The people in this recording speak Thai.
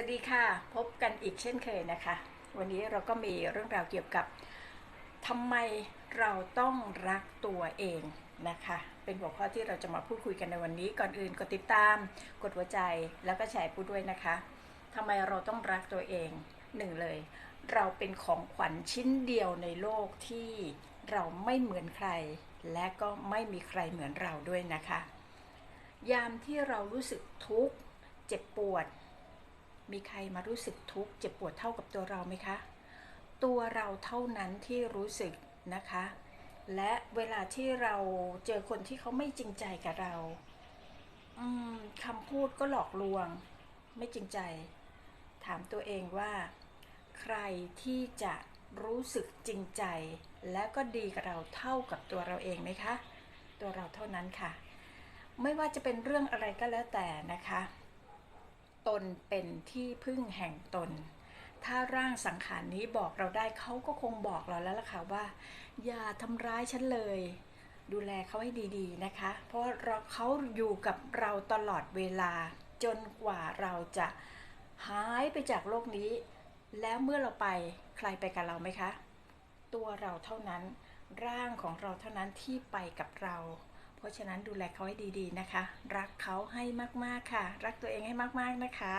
วัสดีค่ะ พบกันอีกเช่นเคยนะคะ วันนี้เราก็มีเรื่องราวเกี่ยวกับทำไมเราต้องรักตัวเองนะคะ เป็นหัวข้อที่เราจะมาพูดคุยกันในวันนี้ ก่อนอื่นกดติดตามกดหัวใจแล้วก็แชร์พูดด้วยนะคะทำไมเราต้องรักตัวเองหนึ่งเลย เราเป็นของขวัญชิ้นเดียวในโลกที่เราไม่เหมือนใคร และก็ไม่มีใครเหมือนเราด้วยนะคะ ยามที่เรารู้สึกทุกข์เจ็บปวด มีใครมารู้สึกทุกข์เจ็บปวดเท่ากับตัวเราไหมคะ ตัวเราเท่านั้นที่รู้สึกนะคะ และเวลาที่เราเจอคนที่เขาไม่จริงใจกับเราคำพูดก็หลอกลวง ไม่จริงใจ ถามตัวเองว่า ใครที่จะรู้สึกจริงใจ และก็ดีกับเราเท่ากับตัวเราเองไหมคะ ตัวเราเท่านั้นค่ะ ไม่ว่าจะเป็นเรื่องอะไรก็แล้วแต่นะคะ ตนเป็นที่พึ่งแห่งตน ถ้าร่างสังขารนี้บอกเราได้เขาก็คงบอกเราแล้วล่ะค่ะว่า อย่าทำร้ายฉันเลย ดูแลเขาให้ดีๆนะคะ เพราะเราเขาอยู่กับเราตลอดเวลาจนกว่าเราจะหายไปจากโลกนี้ แล้วเมื่อเราไปใครไปกับเราไหมคะ ตัวเราเท่านั้นร่างของเราเท่านั้นที่ไปกับเรา เพราะฉะนั้นดูแลเขาให้ดีๆนะคะ รักเขาให้มากๆค่ะ รักตัวเองให้มากๆนะคะ